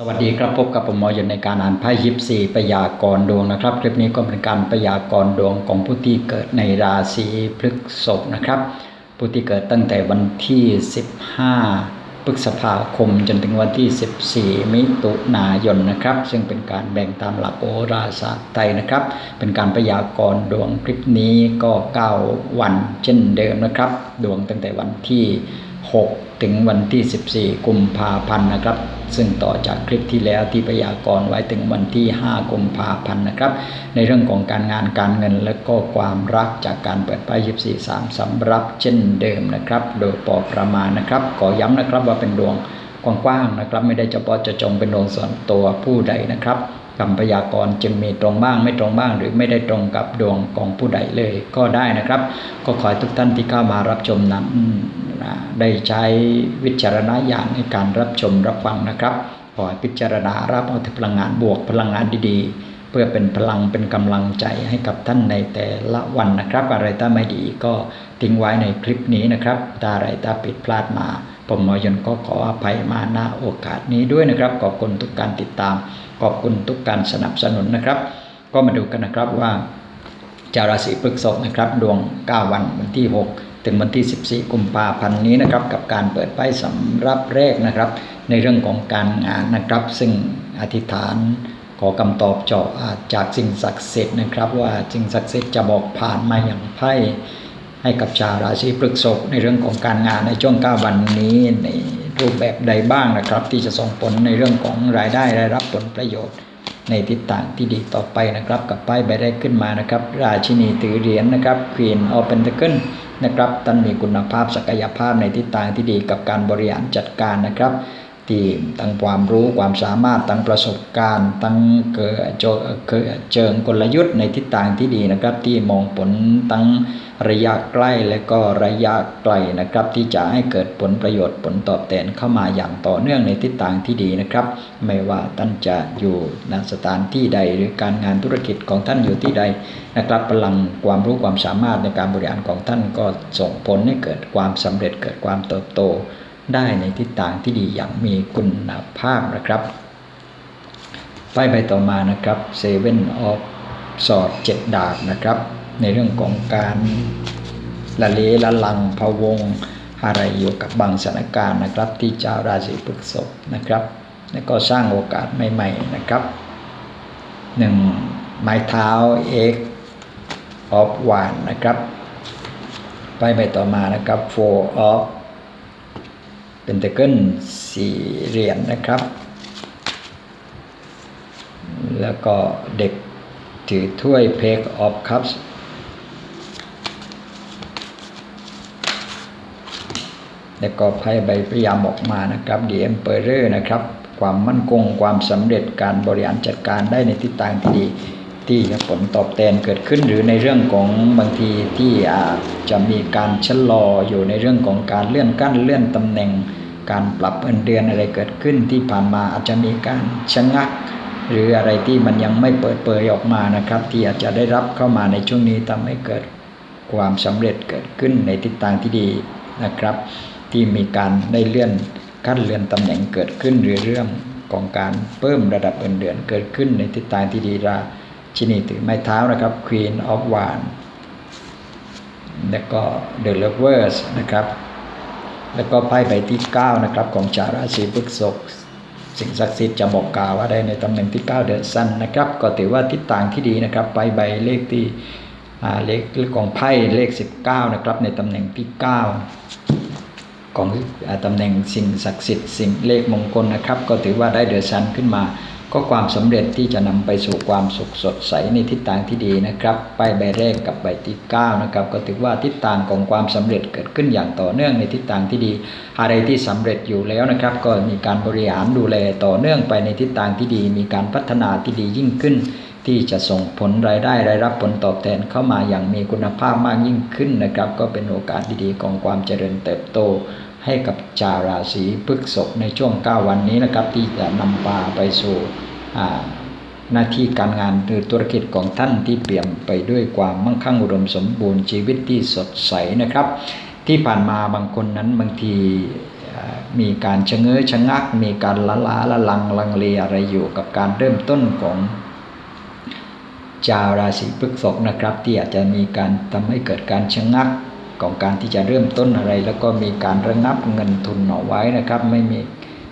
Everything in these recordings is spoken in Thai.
สวัสดีครับพบกับผมหมออยู่ในการอ่านไพ่ยิปซีพยากรดวงนะครับ คลิปนี้ก็เป็นการพยากรดวงของผู้ที่เกิดในราศีพฤษภนะครับ ผู้ที่เกิดตั้งแต่วันที่ 15 พฤษภาคม จนถึงวันที่ 14 มิถุนายนนะครับ ซึ่งเป็นการแบ่งตามหลักโหราศาสตร์ไทยนะครับ เป็นการพยากรดวงคลิปนี้ก็ 9 วันเช่นเดิมนะครับ ดวงตั้งแต่วันที่ 6 ถึงวันที่ 14 กุมภาพันธ์นะครับ ซึ่งต่อจากคลิปที่แล้วที่พยากรณ์ไว้ถึงวันที่ 5 กุมภาพันธ์นะครับ ในเรื่องของการงานการเงินและก็ความรักจากการเปิดไพ่ยิบสี่สามสำรับเช่นเดิมนะครับ โดยพอประมาณนะครับ ขอย้ำนะครับว่าเป็นดวงกว้างๆนะครับ ไม่ได้เฉพาะจะจงเป็นดวงส่วนตัวผู้ใดนะครับ คำพยากรณ์จึงมีตรงบ้างไม่ตรงบ้าง หรือไม่ได้ตรงกับดวงของผู้ใดเลยก็ได้นะครับ ก็ขอให้ทุกท่านที่เข้ามารับชมนั้นได้ใช้วิจารณญาณในการรับชมรับฟังนะครับขอให้พิจารณารับเอาแต่พลังงานบวกพลังงานดีๆ เพื่อเป็นพลังเป็นกำลังใจให้กับท่านในแต่ละวันนะครับ อะไรถ้าไม่ดีก็ทิ้งไว้ในคลิปนี้นะครับถ้าอะไรถ้าผิดพลาดมา ผมหมอยนก็ขออภัยมาณโอกาสนี้ด้วยนะครับ ขอบคุณทุกการติดตาม ขอบคุณทุกการสนับสนุนนะครับ ก็มาดูกันนะครับว่าจาราศีพฤษภนะครับดวง 9 วันวันที่ 6 ถึงวันที่ 14 กุมภาพันธ์นี้นะครับกับการเปิดไพ่สำรับแรกนะครับ ในเรื่องของการงานนะครับ ซึ่งอธิษฐานขอคำตอบเจาะจากสิ่งศักดิ์สิทธิ์นะครับ ว่าสิ่งศักดิ์สิทธิ์จะบอกผ่านมาอย่างไพ่ ให้กับชาวราศีพฤษภในเรื่องของการงานในช่วง9วันนี้ในรูปแบบใดบ้างนะครับ ที่จะส่งผลในเรื่องของรายได้ได้รับผลประโยชน์ ในทิศทางที่ดีต่อไปนะครับกับป้ายใบแรกขึ้นมานะครับ ราชินีถือเหรียญนะครับ Queen of Pentacles นะครับท่านมีคุณภาพศักยภาพในทิศทางที่ดีกับการบริหารจัดการนะครับ ที่ตั้งความรู้ความสามารถตั้งประสบการณ์ตั้งเกิดเจอเกิดเจิงกลยุทธ์ในทิศทางที่ดีนะครับ ที่มองผลตั้งระยะใกล้และก็ระยะไกลนะครับ ที่จะให้เกิดผลประโยชน์ผลตอบแทนเข้ามาอย่างต่อเนื่องในทิศทางที่ดีนะครับ ไม่ว่าท่านจะอยู่ณสถานที่ใด หรือการงานธุรกิจของท่านอยู่ที่ใดนะครับพลังความรู้ความสามารถในการบริหารของท่านก็ส่งผลให้เกิดความสำเร็จเกิดความเติบโต ได้ในทิศทางที่ดีอย่างมีคุณภาพนะครับป้ายใบต่อมานะครับ Seven of Swords เจ็ดดาบนะครับ ในเรื่องของการละเลละลังพะวงอะไรอยู่กับบางสถานการณ์นะครับ ที่เจ้าราศีพฤษภนะครับ แล้วก็สร้างโอกาสใหม่ๆนะครับหนึ่งไม้เท้า X of One นะครับไปใบต่อมานะครับ Four of เป็นตะเกิลสี่เหรียญนะครับ แล้วก็เด็กถือถ้วยเพกออฟคัพแล้วก็ไพ่ใบพยายามออกมานะครับดีเอ็มเปอร์เรอร์นะครับ ความมั่นคงความสำเร็จการบริหารจัดการได้ในทิศทางที่ดี ที่ผลตอบแทนเกิดขึ้น หรือในเรื่องของบางทีที่อาจจะมีการชะลออยู่ในเรื่องของการเลื่อนกั้นเลื่อนตำแหน่ง การปรับเงินเดือนอะไรเกิดขึ้นที่ผ่านมาอาจจะมีการชะงัก หรืออะไรที่มันยังไม่เปิดเผยออกมานะครับ ที่อาจจะได้รับเข้ามาในช่วงนี้ทำให้เกิดความสำเร็จเกิดขึ้นในทิศทางที่ดีนะครับ ที่มีการได้เลื่อนขั้นเลื่อนตำแหน่งเกิดขึ้นหรือเรื่องของการเพิ่มระดับเงินเดือนเกิดขึ้นในทิศทางที่ดีรา ชินีถือไม้เท้านะครับ Queen of Wands แล้วก็ The Lovers นะครับ แล้วก็ไพ่ใบที่ 9 นะครับ ของชาวราศีพฤษภสิ่งศักดิ์สิทธิ์จะบอกกล่าวว่าได้ในตำแหน่งที่ 9 เดือนสั้นนะครับ ก็ถือว่าทิศทางที่ดีนะครับไปใบเลขที่เลขของไพ่เลข 19 นะครับ ในตำแหน่งที่ 9 ของตำแหน่งสิ่งศักดิ์สิทธิ์สิ่งเลขมงคลนะครับ ก็ถือว่าได้เดือนสั้นขึ้นมา ก็ความสำเร็จที่จะนำไปสู่ความสุขสดใสในทิศทางที่ดีนะครับไปใบแรกกับใบที่9นะครับก็ถือว่าทิศทางของความสำเร็จเกิดขึ้นอย่างต่อเนื่องในทิศทางที่ดี อะไรที่สำเร็จอยู่แล้วนะครับ ก็มีการบริหารดูแลต่อเนื่องไปในทิศทางที่ดี มีการพัฒนาที่ดียิ่งขึ้น ที่จะส่งผลรายได้รายรับผลตอบแทนเข้ามาอย่างมีคุณภาพมากยิ่งขึ้นนะครับ ก็เป็นโอกาสดีๆของความเจริญเติบโต ให้กับชาวราศีพฤษภในช่วง 9 วันนี้นะครับ ที่จะนำพาไปสู่หน้าที่การงานหรือธุรกิจของท่านที่เปี่ยมไปด้วยความมั่งคั่งอุดมสมบูรณ์ชีวิตที่สดใสนะครับ ที่ผ่านมาบางคนนั้นบางทีมีการชะเง้อชะงัก มีการละล้าละลังลังเลอะไรอยู่กับการเริ่มต้นของชาวราศีพฤษภนะครับ ที่อาจจะมีการทำให้เกิดการชะงัก ของการที่จะเริ่มต้นอะไร แล้วก็มีการระงับเงินทุนเอาไว้นะครับ ไม่มี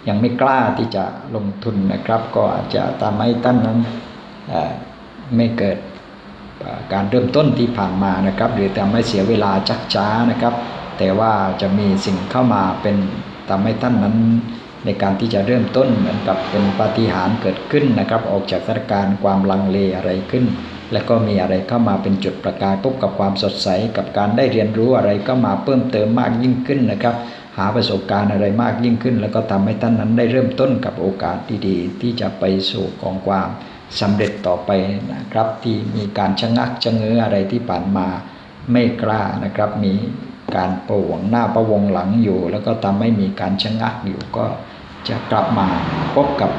ยังไม่กล้าที่จะลงทุนนะครับ ก็อาจจะทำให้ท่านนั้นไม่เกิดการเริ่มต้นที่ผ่านมานะครับ หรือทำให้เสียเวลาจักช้านะครับ แต่ว่าจะมีสิ่งเข้ามาเป็นทำให้ท่านนั้นในการที่จะเริ่มต้นเหมือนกับเป็นปาฏิหาริย์เกิดขึ้นนะครับ ออกจากสถานการณ์ความลังเลอะไรขึ้น แล้วก็มีอะไรเข้ามาเป็นจุดประกายพบกับความสดใส กับการได้เรียนรู้อะไรก็มาเพิ่มเติมมากยิ่งขึ้นนะครับ หาประสบการณ์อะไรมากยิ่งขึ้น แล้วก็ทำให้ท่านนั้นได้เริ่มต้นกับโอกาสดีๆ ที่จะไปสู่ของความสำเร็จต่อไปนะครับ ที่มีการชะงักชะเง้ออะไรที่ผ่านมาไม่กล้านะครับ มีการประวงหน้าประวงหลังอยู่ แล้วก็ทำให้มีการชะงักอยู่ก็จะกลับมาพบกับ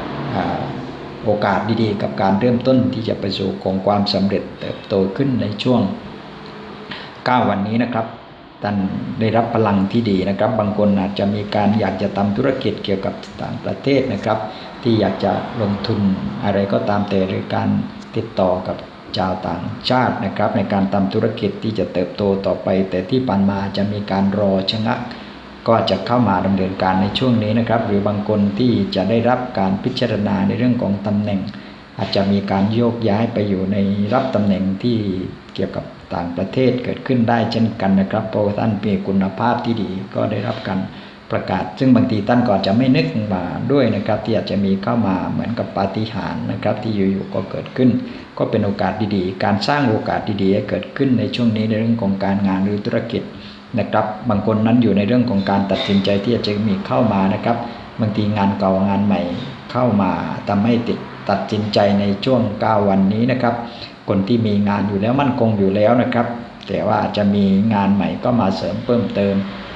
โอกาสดีๆ กับการเริ่มต้นที่จะไปสู่ของความสำเร็จเติบโตขึ้นในช่วง 9 วันนี้นะครับท่านได้รับพลังที่ดีนะครับ บางคนอาจจะมีการอยากจะทำธุรกิจเกี่ยวกับต่างประเทศนะครับ ที่อยากจะลงทุนอะไรก็ตามแต่หรือการติดต่อกับชาวต่างชาตินะครับ ในการทำธุรกิจที่จะเติบโตต่อไป แต่ที่ผ่านมาจะมีการรอชะงัก ก็จะเข้ามาดำเนินการในช่วงนี้นะครับ หรือบางคนที่จะได้รับการพิจารณาในเรื่องของตำแหน่ง อาจจะมีการโยกย้ายไปอยู่ในรับตำแหน่งที่เกี่ยวกับต่างประเทศเกิดขึ้นได้เช่นกันนะครับเพราะท่านมีคุณภาพที่ดีก็ได้รับการประกาศ ซึ่งบางทีท่านก็อาจจะไม่นึกมาด้วยนะครับ ที่อาจจะมีเข้ามาเหมือนกับปาฏิหาริย์นะครับ ที่อยู่ๆก็เกิดขึ้น ก็เป็นโอกาสดีๆ การสร้างโอกาสดีๆให้เกิดขึ้นในช่วงนี้ในเรื่องของการงานหรือธุรกิจ นะครับ บางคนนั้นอยู่ในเรื่องของการตัดสินใจที่จะมีเข้ามานะครับ บางทีงานเก่างานใหม่เข้ามาทำให้ติดตัดสินใจในช่วง 9 วันนี้นะครับ คนที่มีงานอยู่แล้วมั่นคงอยู่แล้วนะครับ แต่ว่าอาจจะมีงานใหม่ก็มาเสริมเพิ่มเติม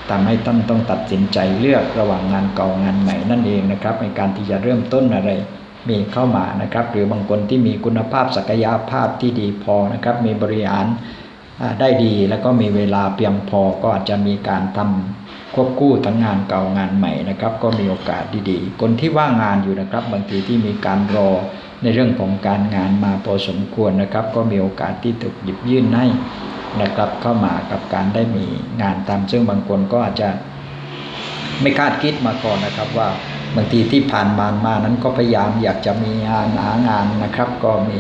ทำให้ท่านต้องตัดสินใจเลือกระหว่างงานเก่างานใหม่นั่นเองนะครับ ในการที่จะเริ่มต้นอะไรมีเข้ามานะครับ หรือบางคนที่มีคุณภาพศักยภาพที่ดีพอนะครับ มีบริหาร ได้ดีแล้วก็มีเวลาเพียงพอก็อาจจะมีการทำควบคู่ทั้งงานเก่างานใหม่นะครับ ก็มีโอกาสดีๆ คนที่ว่างงานอยู่นะครับ บางทีที่มีการรอในเรื่องของการงานมาพอสมควรนะครับ ก็มีโอกาสที่ถูกหยิบยื่นให้นะครับเข้ามากับการได้มีงานทำซึ่งบางคนก็อาจจะไม่คาดคิดมาก่อนนะครับว่าบางทีที่ผ่านมามานั้นก็พยายามอยากจะมีงานหางานนะครับ ก็มี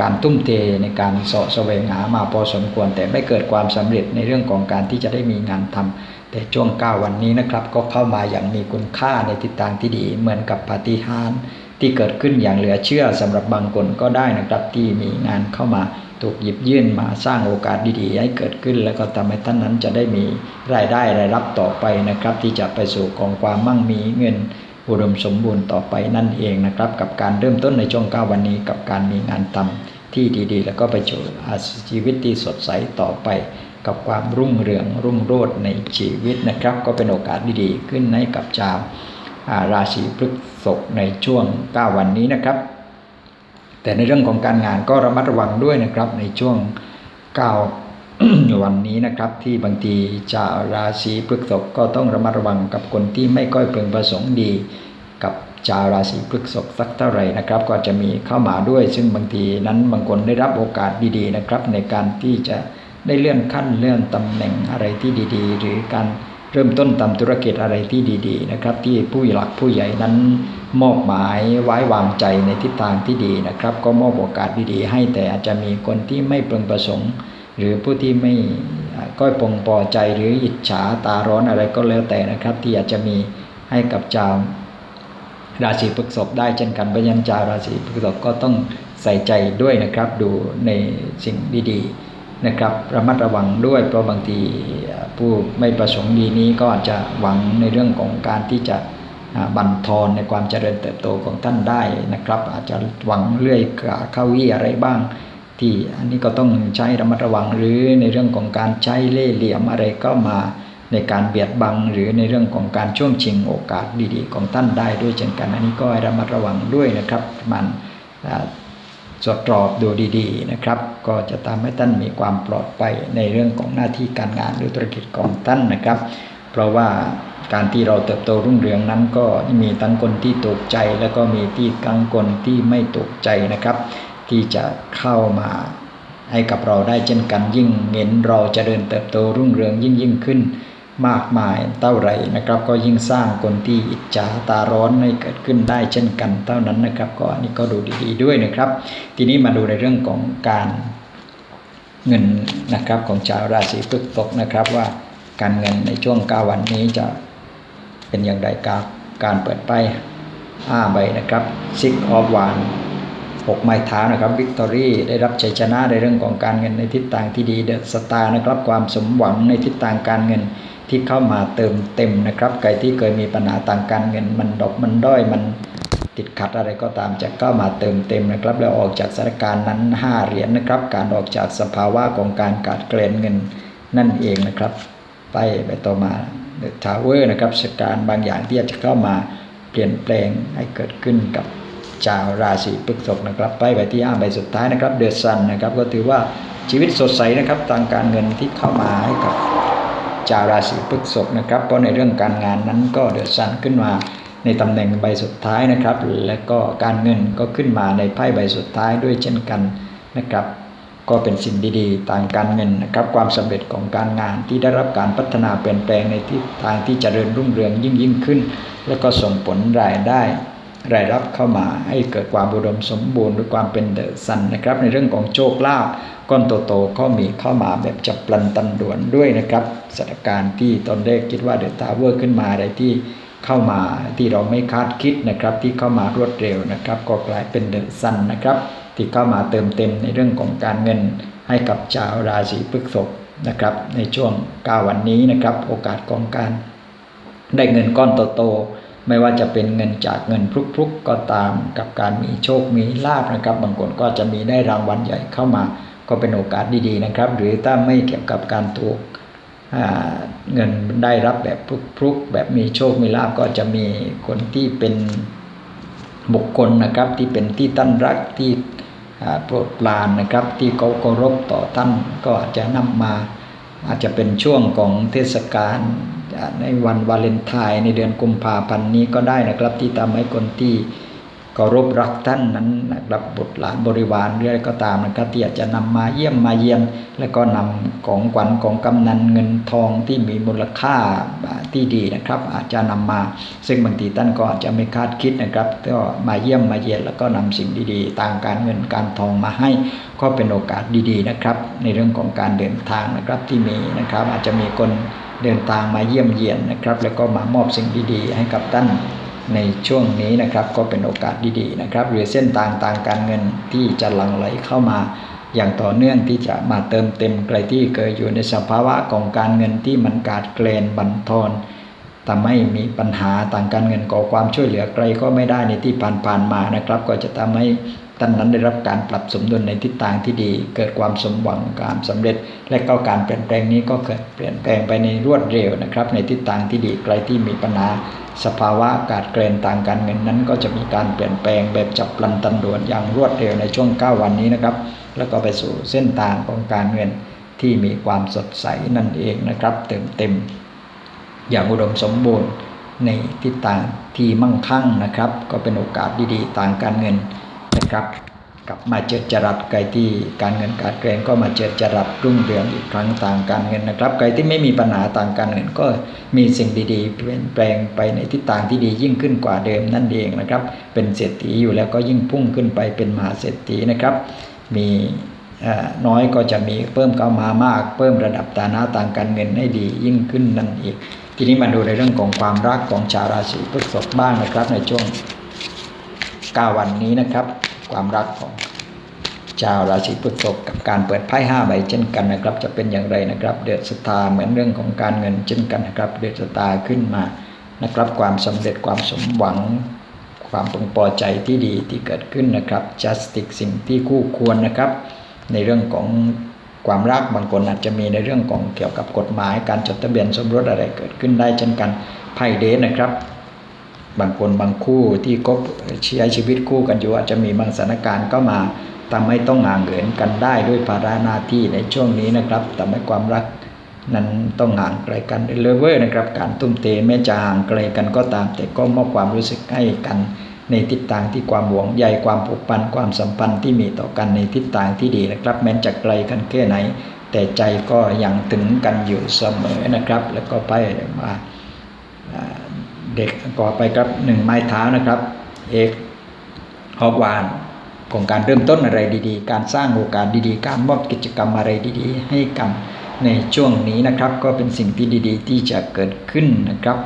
การทุ่มเทในการเสาะแสวงหามาพอสมควร แต่ไม่เกิดความสำเร็จในเรื่องของการที่จะได้มีงานทำแต่ช่วง9วันนี้นะครับ ก็เข้ามาอย่างมีคุณค่าในทิศทางที่ดี เหมือนกับปาฏิหาริย์ที่เกิดขึ้นอย่างเหลือเชื่อสำหรับบางคนก็ได้นะครับที่มีงานเข้ามาถูกหยิบยื่นมาสร้างโอกาสดีๆ ให้เกิดขึ้น แล้วก็ทำให้ท่านนั้นจะได้มีรายได้รายรับต่อไปนะครับ ที่จะไปสู่กองความมั่งมีเงิน อุดมสมบูรณ์ต่อไปนั่นเองนะครับ กับการเริ่มต้นในช่วง 9 วันนี้กับการมีงานทำที่ดีๆ แล้วก็ไปสู่อาชีวิตที่สดใสต่อไป กับความรุ่งเรืองรุ่งโรจน์ในชีวิตนะครับ ก็เป็นโอกาสดีๆ ขึ้นให้กับชาวราศีพฤษภในช่วง 9 วันนี้นะครับ แต่ในเรื่องของการงานก็ระมัดระวังด้วยนะครับในช่วง 9 วันนี้นะครับที่บางทีชาวราศีพฤษภก็ต้องระมัดระวังกับคนที่ไม่ค่อยเพึงประสงค์ดี กับชาวราศีพฤษภสักเท่าไหร่นะครับ ก็จะมีเข้ามาด้วย ซึ่งบางทีนั้นบางคนได้รับโอกาสดีๆนะครับ ในการที่จะได้เลื่อนขั้นเลื่อนตำแหน่งอะไรที่ดีๆ หรือการเริ่มต้นทำธุรกิจอะไรที่ดีๆนะครับ ที่ผู้หลักผู้ใหญ่นั้นมอบหมายไว้วางใจในทิศทางที่ดีนะครับ ก็มอบโอกาสดีๆ ให้แต่อาจจะมีคนที่ไม่พึงประสงค์ หรือผู้ที่ไม่ก้อยปงพอใจหรืออิจฉาตาร้อนอะไรก็แล้วแต่นะครับ ที่อาจจะมีให้กับชาวราศีพฤษภได้เช่นกันเพราะฉะนั้นชาวราศีพฤษภก็ต้องใส่ใจด้วยนะครับ ดูในสิ่งดีๆนะครับระมัดระวังด้วย เพราะบางทีผู้ไม่ประสงค์ดีนี้ก็อาจจะหวังในเรื่องของการที่จะบั่นทอนในความเจริญเติบโตของท่านได้นะครับ อาจจะหวังเลื่อยขาเข้าวี่อะไรบ้าง ที่อันนี้ก็ต้องใช้ระมัดระวังหรือในเรื่องของการใช้เล่ห์เหลี่ยมอะไรก็มาในการเบียดบังหรือในเรื่องของการช่วงชิงโอกาสดีๆ ของท่านได้ด้วยเช่นกัน อันนี้ก็ให้ระมัดระวังด้วยนะครับมันสดตรอบดูดีๆนะครับ ก็จะทำให้ท่านมีความปลอดภัยในเรื่องของหน้าที่การงานหรือธุรกิจของท่านนะครับ เพราะว่าการที่เราเติบโตรุ่งเรืองนั้นก็มีทั้งคนที่ตกใจ แล้วก็มีที่กังคนที่ไม่ตกใจนะครับ ที่จะเข้ามาให้กับเราได้เช่นกันยิ่งเห็นเราจะเดินเติบโตรุ่งเรืองยิ่งยิ่งขึ้นมากมายเท่าไรนะครับ ก็ยิ่งสร้างคนที่อิจฉาตาร้อนให้เกิดขึ้นได้เช่นกันเท่านั้นนะครับ ก็อันนี้ก็ดูดีๆด้วยนะครับ ทีนี้มาดูในเรื่องของการเงินนะครับของชาวราศีพฤษภนะครับว่าการเงินในช่วง9วันนี้จะเป็นอย่างไรกับการเปิดไป5ใบนะครับ Six of Wands หกไม้เท้านะครับวิกตอรี่ได้รับชัยชนะในเรื่องของการเงินในทิศทางที่ดีเดอะสตาร์นะครับความสมหวังในทิศทางการเงินที่เข้ามาเติมเต็มนะครับใครที่เคยมีปัญหาทางการเงินมันดอกมันด้อยมันติดขัดอะไรก็ตามจะเข้ามาเติมเต็มนะครับ แล้วออกจากสถานการณ์นั้น 5 เหรียญนนะครับ การออกจากสภาวะของการขาดเกลนเงินนั่นเองนะครับ ไปไปต่อมาเดอะทาวเวอร์นะครับสการบางอย่างที่จะเข้ามาเปลี่ยนแปลงให้เกิดขึ้นกับ ชาวราศีพฤษภนะครับไปไปที่5ใบสุดท้ายนะครับเดือดซันนะครับก็ถือว่าชีวิตสดใสนะครับทางการเงินที่เข้ามาให้กับชาวราศีพฤษภนะครับเพราะในเรื่องการงานนั้นก็เดือดซันขึ้นมาในตำแหน่งใบสุดท้ายนะครับ และก็การเงินก็ขึ้นมาในไพ่ใบสุดท้ายด้วยเช่นกันนะครับ ก็เป็นสิ่งดีๆทางการเงินนะครับ ความสำเร็จของการงานที่ได้รับการพัฒนาเปลี่ยนแปลงในทิศทางที่จเจริญรุ่งเรืองยิ่งยิ่งขึ้น และก็ส่งผลรายได้ รายรับเข้ามาให้เกิดความอุดมสมบูรณ์ด้วยความเป็นเดอะซันนะครับ ในเรื่องของโชคลาภก้อนโตๆก็มีเข้ามาแบบจับปลันตันด่วนด้วยนะครับสถานการณ์ที่ตอนแรกคิดว่าเดอะทาวเวอร์ขึ้นมาอะไรที่เข้ามาที่เราไม่คาดคิดนะครับที่เข้ามารวดเร็วนะครับ ก็กลายเป็นเดอะซันนะครับ ที่เข้ามาเติมเต็มในเรื่องของการเงินให้กับชาวราศีพฤษภนะครับ ในช่วง9วันนี้นะครับ โอกาสของการได้เงินก้อนโตๆ ไม่ว่าจะเป็นเงินจากเงินพลุกๆก็ตามกับการมีโชคมีลาบนะครับ บางคนก็จะมีได้รางวัลใหญ่เข้ามา ก็เป็นโอกาสดีๆนะครับ หรือถ้าไม่เกี่ยวกับการถูกเงินได้รับแบบพลุกๆแบบมีโชคมีลาบก็จะมีคนที่เป็นบุคคลนะครับที่เป็นที่ตั้นรักที่โปรดปรานนะครับ ที่เขาเคารพต่อท่านก็อาจจะนำมาอาจจะเป็นช่วงของเทศกาล ในวันวาเลนไทน์ในเดือนกุมภาพันธ์นี้ก็ได้นะครับที่ทำให้คนที่เคารพรักท่านนั้นนะครับบุตรหลานบริวารหรืออะไรก็ตามนะครับที่อาจจะนำมาเยี่ยมมาเยี่ยน แล้วก็นำของขวัญของกำนันเงินทองที่มีมูลค่าที่ดีนะครับ อาจจะนำมา ซึ่งบางทีท่านก็อาจจะไม่คาดคิดนะครับ ก็มาเยี่ยมมาเยียนแล้วก็นำสิ่งดีๆต่างการเงินการทองมาให้ ก็เป็นโอกาสดีๆนะครับ ในเรื่องของการเดินทางนะครับที่มีนะครับอาจจะมีคน เดินทางมาเยี่ยมเยียนนะครับ แล้วก็มามอบสิ่งดีๆให้กับท่านในช่วงนี้นะครับ ก็เป็นโอกาสดีๆนะครับ หรือเส้นทางทางการเงินที่จะหลั่งไหลเข้ามา อย่างต่อเนื่องที่จะมาเติมเต็มใครที่เคยอยู่ในสภาวะของการเงินที่มันขาดเกลนบันทอนทำให้มีปัญหาทางการเงินก่อความช่วยเหลือใครก็ไม่ได้ในที่ผ่านๆมานะครับ ก็จะทำให้ ท่านนั้นได้รับการปรับสมดุลในทิศทางที่ดี เกิดความสมหวังการสำเร็จ และก็การเปลี่ยนแปลงนี้ก็เกิดเปลี่ยนแปลงไปในรวดเร็วนะครับ ในทิศทางที่ดีใครที่มีปัญหาสภาวะขาดเกลนทางการเงินนั้น ก็จะมีการเปลี่ยนแปลงแบบจับพลันตันด่วนอย่างรวดเร็วในช่วง 9 วันนี้นะครับ แล้วก็ไปสู่เส้นทางของการเงินที่มีความสดใสนั่นเองนะครับเต็มเต็มอย่างอุดมสมบูรณ์ในทิศทางที่มั่งคั่งนะครับ ก็เป็นโอกาสดีๆทางการเงิน นะครับกลับมาเจอจรัสไกลที่การเงินการเกรนก็มาเจอจรัสรุ่งเรืองอีกครั้งทางการเงินนะครับใครที่ไม่มีปัญหาทางการเงินก็มีสิ่งดีๆ เปลี่ยนแปลงไปในทิศทางที่ดียิ่งขึ้นกว่าเดิมนั่นเองนะครับ เป็นเศรษฐีอยู่แล้วก็ยิ่งพุ่งขึ้นไปเป็นมหาเศรษฐีนะครับ มีน้อยก็จะมีเพิ่มเข้ามามาก เพิ่มระดับฐานะทางการเงินให้ดียิ่งขึ้นนั่นเอง ทีนี้มาดูในเรื่องของความรักของชาวราศีพฤษภบ้างนะครับในช่วง 9 วันนี้นะครับ ความรักของชาวราศีพฤษภกับการเปิดไพ่5ใบเช่นกันนะครับ จะเป็นอย่างไรนะครับ เดือดสตาร์เหมือนเรื่องของการเงินเช่นกันนะครับ เดือดสตาร์ขึ้นมานะครับ ความสำเร็จความสมหวัง ความพึงพอใจที่ดีที่เกิดขึ้นนะครับ justice สิ่งที่คู่ควรนะครับ ในเรื่องของความรักบางคนอาจจะมีในเรื่องของเกี่ยวกับกฎหมาย การจดทะเบียนสมรสอะไรเกิดขึ้นได้เช่นกันไพ่เดทนะครับ บางคนบางคู่ที่คบใช้ชีวิตคู่กันอยู่อาจจะมีบางสถานการณ์ก็มาทำให้ต้องห่างเหินกันได้ด้วยภาระหน้าที่ในช่วงนี้นะครับทำให้ความรักนั้นต้องห่างไกลกันเลเวอร์นะครับ การตุ้มเตแม้จะห่างไกลกันก็ตาม แต่ก็มอบความรู้สึกให้กัน ในทิศทางที่ความหวงใยความผูกพันความสัมพันธ์ที่มีต่อกันในทิศทางที่ดีนะครับ แม้จะไกลกันแค่ไหน แต่ใจก็ยังถึงกันอยู่เสมอนะครับ แล้วก็ไปมา เด็กก่อไปครับหนึ่งไม้เท้านะครับเอกฮอกวานของการเริ่มต้นอะไรดีๆ การสร้างโอกาสดีๆ การมอบกิจกรรมอะไรดีๆ ให้กันในช่วงนี้นะครับ ก็เป็นสิ่งที่ดีๆ ที่จะเกิดขึ้นนะครับ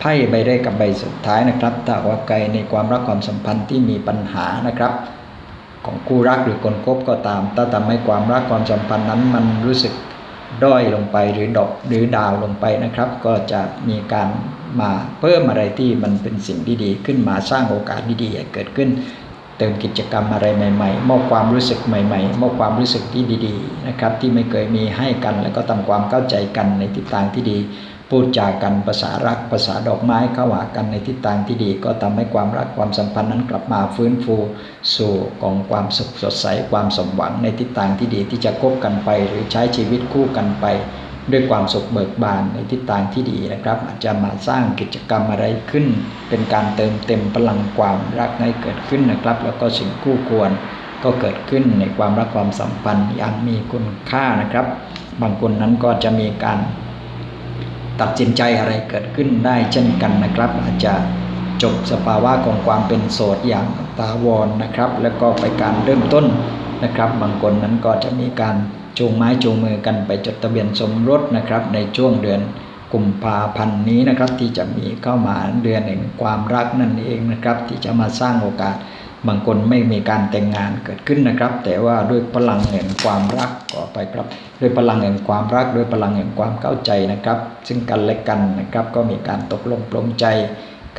ไพ่ใบแรกกับใบสุดท้ายนะครับถ้าว่าไกลในความรักความสัมพันธ์ที่มีปัญหานะครับ ของคู่รักหรือคนคบก็ตาม ถ้าทำให้ความรักความสัมพันธ์นั้นมันรู้สึกด้อยลงไปหรือดอกหรือดาวลงไปนะครับ ก็จะมีการ มาเพิ่มอะไรที่มันเป็นสิ่งดีๆขึ้นมาสร้างโอกาสดีๆเกิดขึ้น เติมกิจกรรมอะไรใหม่ๆมอบความรู้สึกใหม่ๆมอบความรู้สึกที่ดีๆนะครับที่ไม่เคยมีให้กันแล้วก็ทำความเข้าใจกันในทิศทางที่ดีพูดจากันภาษารักภาษาดอกไม้เข้าหากันในทิศทางที่ดี ก็ทำให้ความรักความสัมพันธ์นั้นกลับมาฟื้นฟูสู่ของความสุขสดใสความสมหวังในทิศทางที่ดีที่จะคบกันไป หรือใช้ชีวิตคู่กันไป ด้วยความสุขเบิกบานในทิศทางที่ดีนะครับ อาจจะมาสร้างกิจกรรมอะไรขึ้น เป็นการเติมเต็มพลังความรักให้เกิดขึ้นนะครับ แล้วก็สิ่งคู่ควรก็เกิดขึ้นในความรักความสัมพันธ์อย่างมีคุณค่านะครับ บางคนนั้นก็จะมีการตัดสินใจอะไรเกิดขึ้นได้เช่นกันนะครับ อาจจะจบสภาวะของความเป็นโสดอย่างตาวรนะครับ แล้วก็ไปการเริ่มต้นนะครับ บางคนนั้นก็จะมีการ จูงไม้จูงมือกันไปจดทะเบียนสมรสนะครับ ในช่วงเดือนกุมภาพันธ์นี้นะครับ ที่จะมีเข้ามาเดือนแห่งความรักนั่นเองนะครับ ที่จะมาสร้างโอกาสบางคนไม่มีการแต่งงานเกิดขึ้นนะครับ แต่ว่าด้วยพลังแห่งความรักก็ไปครับด้วยพลังแห่งความรักด้วยพลังแห่งความเข้าใจนะครับ ซึ่งกันและกันนะครับก็มีการตกลงปลงใจ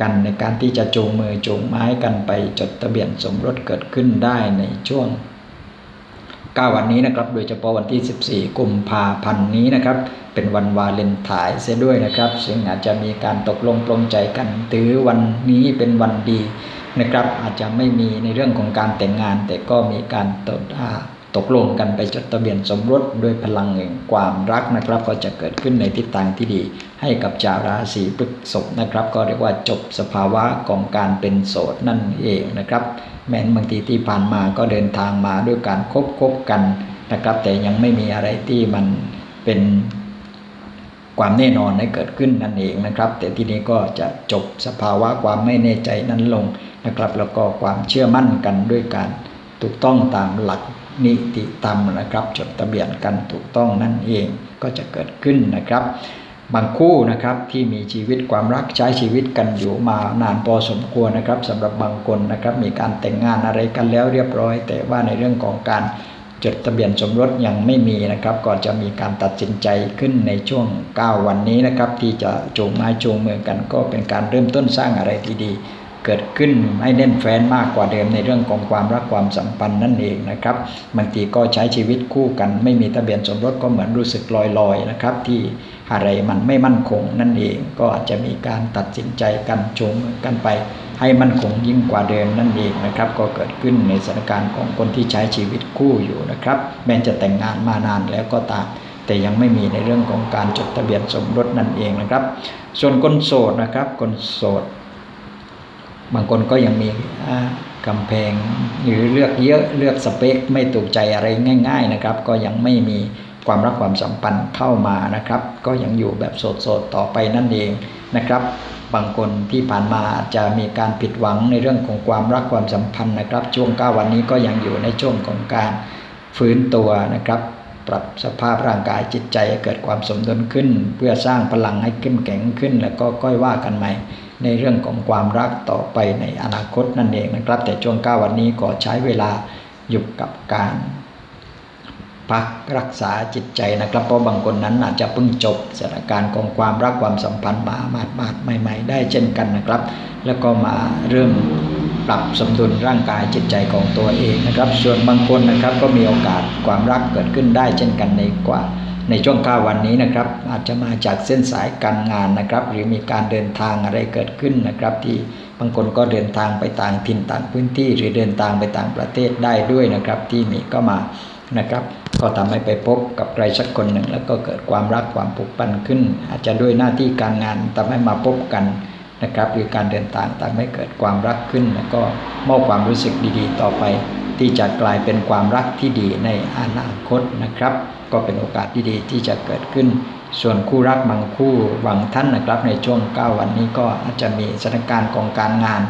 กันในการที่จะจูงมือจูงไม้กันไปจดทะเบียนสมรสเกิดขึ้นได้ในช่วง 9 วันนี้นะครับ โดยเฉพาะวันที่ 14 กุมภาพันธ์นี้นะครับ เป็นวันวาเลนไทน์เสียด้วยนะครับ ซึ่งอาจจะมีการตกลงปลงใจกันถือวันนี้เป็นวันดีนะครับ อาจจะไม่มีในเรื่องของการแต่งงาน แต่ก็มีการตอดา ตกลงกันไปจดทะเบียนสมรสด้วยพลังแห่งความรักนะครับ ก็จะเกิดขึ้นในทิศทางที่ดี ให้กับชาวราศีพฤษภนะครับ ก็เรียกว่าจบสภาวะของการเป็นโสดนั่นเองนะครับ แม้นบางทีที่ผ่านมาก็เดินทางมาด้วยการคบคบกันนะครับ แต่ยังไม่มีอะไรที่มันเป็นความแน่นอนให้เกิดขึ้นนั่นเองนะครับ แต่ทีนี้ก็จะจบสภาวะความไม่แน่ใจนั้นลงนะครับ แล้วก็ความเชื่อมั่นกันด้วยการถูกต้องตามหลัก นิติธรรมนะครับ จดทะเบียนกันถูกต้องนั่นเองก็จะเกิดขึ้นนะครับ บางคู่นะครับที่มีชีวิตความรักใช้ชีวิตกันอยู่มานานพอสมควรนะครับสำหรับบางคนนะครับ มีการแต่งงานอะไรกันแล้วเรียบร้อย แต่ว่าในเรื่องของการจดทะเบียนสมรสยังไม่มีนะครับก็จะมีการตัดสินใจขึ้นในช่วง 9 วันนี้นะครับ ที่จะจูงไม้จูงมือกันก็เป็นการเริ่มต้นสร้างอะไรดีๆ เกิดขึ้นให้แน่นแฟ้นมากกว่าเดิมในเรื่องของความรักความสัมพันธ์นั่นเองนะครับบางทีก็ใช้ชีวิตคู่กัน ไม่มีทะเบียนสมรสก็เหมือนรู้สึกลอยๆนะครับ ที่อะไรมันไม่มั่นคงนั่นเอง ก็อาจจะมีการตัดสินใจกันจูงกันไป ให้มั่นคงยิ่งกว่าเดิมนั่นเองนะครับ ก็เกิดขึ้นในสถานการณ์ของคนที่ใช้ชีวิตคู่อยู่นะครับ แม้จะแต่งงานมานานแล้วก็ตามแต่ยังไม่มีในเรื่องของการจดทะเบียนสมรสนั่นเองนะครับ ส่วนคนโสดนะครับ คนโสด บางคนก็ยังมีกำแพงหรือเลือกเยอะเลือกสเปค ไม่ถูกใจอะไรง่าย ๆนะครับ ก็ยังไม่มีความรักความสัมพันธ์เข้ามานะครับ ก็ยังอยู่แบบโสดๆต่อไปนั่นเองนะครับ บางคนที่ผ่านมาจะมีการผิดหวังในเรื่องของความรักความสัมพันธ์นะครับ ช่วง9วันนี้ก็ยังอยู่ในช่วงของการฟื้นตัวนะครับ ปรับสภาพร่างกายจิตใจให้เกิดความสมดุลขึ้น เพื่อสร้างพลังให้เข้มแข็งขึ้น แล้วก็ก้อยว่ากันใหม่ ในเรื่องของความรักต่อไปในอนาคตนั่นเองนะครับ แต่ช่วง9วันนี้ก็ใช้เวลาอยู่กับการพักรักษาจิตใจนะครับ เพราะบางคนนั้นอาจจะเพิ่งจบสถานการณ์ของความรักความสัมพันธ์มามาดมาดใหม่ ๆ ได้เช่นกันนะครับ แล้วก็มาเริ่มปรับสมดุลร่างกายจิตใจของตัวเองนะครับ ส่วนบางคนนะครับก็มีโอกาสความรักเกิดขึ้นได้เช่นกันในกว่า ในช่วง9วันนี้นะครับ อาจจะมาจากเส้นสายการงานนะครับ หรือมีการเดินทางอะไรเกิดขึ้นนะครับ ที่บางคนก็เดินทางไปต่างถิ่นต่างพื้นที่ หรือเดินทางไปต่างประเทศได้ด้วยนะครับ ที่มีก็มานะครับ ก็ทำให้ไปพบกับใครสักคนหนึ่ง แล้วก็เกิดความรักความผูกพันขึ้น อาจจะด้วยหน้าที่การงานทำให้มาพบกันนะครับหรือการเดินทางทำให้เกิดความรักขึ้น แล้วก็มอบความรู้สึกดีๆ ต่อไป ที่จะกลายเป็นความรักที่ดีในอนาคตนะครับ ก็เป็นโอกาสที่ดีที่จะเกิดขึ้น ส่วนคู่รักบางคู่บางท่านนะครับ ในช่วง 9 วันนี้ก็อาจจะมีสถานการณ์ของการงาน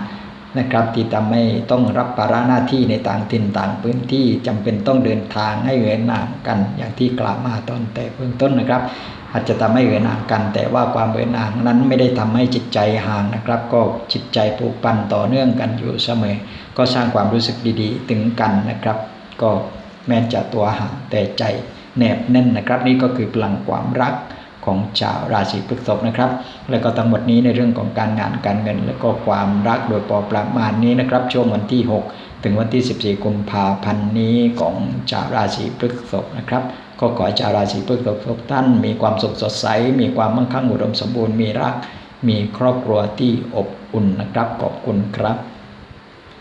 นะครับที่ทำให้ต้องรับภาระหน้าที่ในต่างถิ่นต่างพื้นที่จำเป็นต้องเดินทางให้เหินห่างกันอย่างที่กล่าวมาตอนแต่เบื้องต้นนะครับ อาจจะทำให้เหินห่างกัน แต่ว่าความเหินห่างนั้นไม่ได้ทำให้จิตใจห่างนะครับ ก็จิตใจผูกพันต่อเนื่องกันอยู่เสมอ ก็สร้างความรู้สึกดีๆ ถึงกันนะครับ ก็แม้จะตัวห่างแต่ใจ แนบแน่นนะครับ นี่ก็คือพลังความรักของชาวราศีพฤษภนะครับ แล้วก็ทั้งหมดนี้ในเรื่องของการงานการเงิน และก็ความรักโดยปอประมาณนี้นะครับ ช่วงวันที่ 6 ถึงวันที่ 14กุมภาพันธ์นี้ของชาวราศีพฤษภนะครับ ก็ขอให้ชาวราศีพฤษภทุกท่าน มีความสุขสดใส มีความมั่งคั่งอุดมสมบูรณ์มีรัก มีครอบครัวที่อบอุ่นนะครับขอบคุณครับ